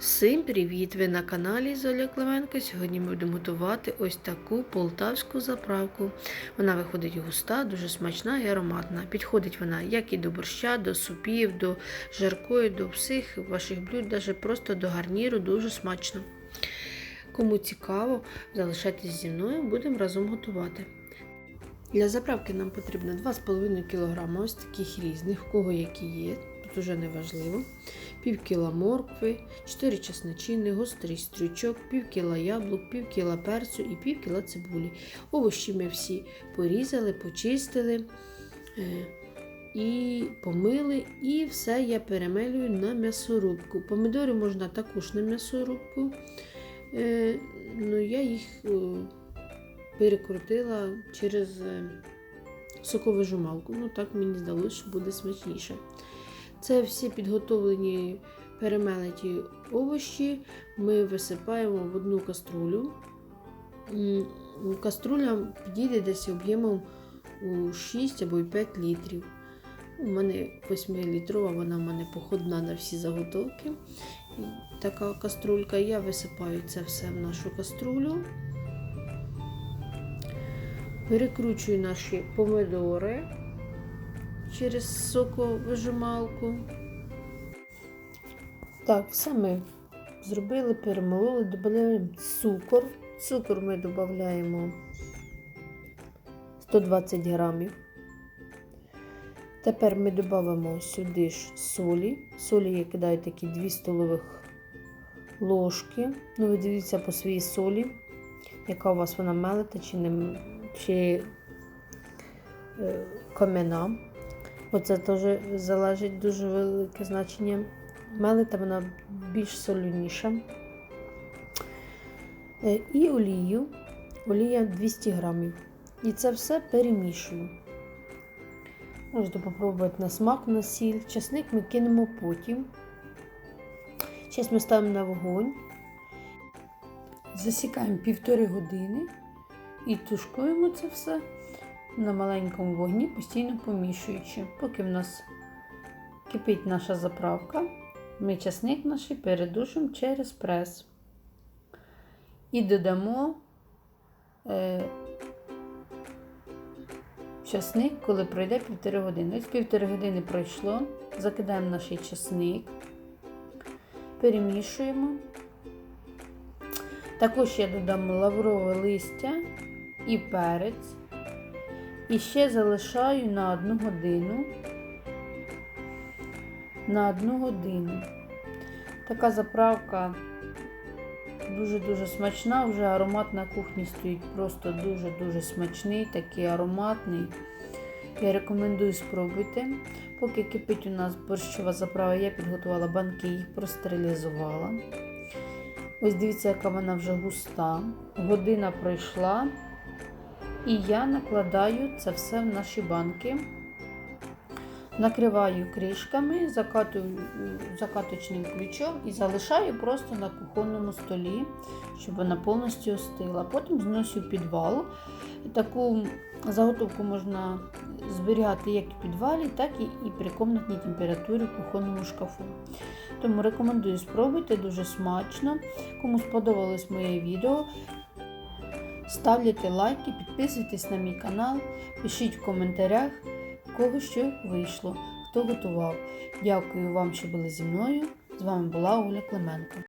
Всім привіт! Ви на каналі Золя Клименко. Сьогодні ми будемо готувати ось таку полтавську заправку. Вона виходить густа, дуже смачна і ароматна. Підходить вона як і до борща, до супів, до жаркої, до всіх ваших блюд, навіть просто до гарніру, дуже смачно. Кому цікаво, залишайтесь зі мною, будемо разом готувати. Для заправки нам потрібно 2,5 кг ось таких різних, в кого які є, тут уже не важливо. Пів кіла моркви, 4 чесночини, гострий стрючок, пів кіла яблук, пів кіла перцю і пів кіла цибулі. Овощі ми всі порізали, почистили е, і помили, і все я перемелюю на м'ясорубку. Помідори можна також на м'ясорубку. Е, ну, я їх перекрутила через е, соковижималку. Ну, так мені здалося, що буде смачніше. Це всі підготовлені перемелеті овочі ми висипаємо в одну каструлю. Каструля підійде десь об'ємом у 6 або 5 літрів. У мене 8-літрова, вона в мене походна на всі заготовки. Така каструлька. Я висипаю це все в нашу каструлю. Перекручую наші помидори через соковижималку. Так, все ми зробили, перемололи, додаємо цукор. Цукор ми додаємо 120 грамів. Тепер ми додамо сюди ж солі. Солі я кидаю такі 2 столових ложки. Ну, ви дивіться по своїй солі, яка у вас вона мелета чи не чи е, кам'яна. Оце теж залежить дуже велике значення. Мелита вона більш солоніша. Е, І олію. Олія 200 грамів. І це все перемішую. Можете спробувати на смак, на сіль. Часник ми кинемо потім. Зараз ми ставимо на вогонь. Засікаємо півтори години і тушкуємо це все на маленькому вогні, постійно помішуючи. Поки в нас кипить наша заправка, ми часник наш передушимо через прес. І додамо е, часник, коли пройде півтори години. Ось півтори години пройшло, закидаємо наш часник, перемішуємо. Також я додам лаврове листя і перець. І ще залишаю на одну годину. На одну годину. Така заправка дуже-дуже смачна, вже аромат на кухні стоїть просто дуже-дуже смачний, такий ароматний. Я рекомендую спробуйте. Поки кипить у нас борщова заправа, я підготувала банки, їх простерилізувала. Ось дивіться, яка вона вже густа. Година пройшла. І я накладаю це все в наші банки, накриваю кришками, закатую закаточним ключом і залишаю просто на кухонному столі, щоб вона повністю остила. Потім зношу в підвал. Таку заготовку можна зберігати як в підвалі, так і при комнатній температурі в кухонному шкафу. Тому рекомендую спробуйте, дуже смачно. Кому сподобалось моє відео, Ставляйте лайки, підписуйтесь на мій канал, пишіть в коментарях, кого що вийшло, хто готував. Дякую вам, що були зі мною. З вами була Оля Клименко.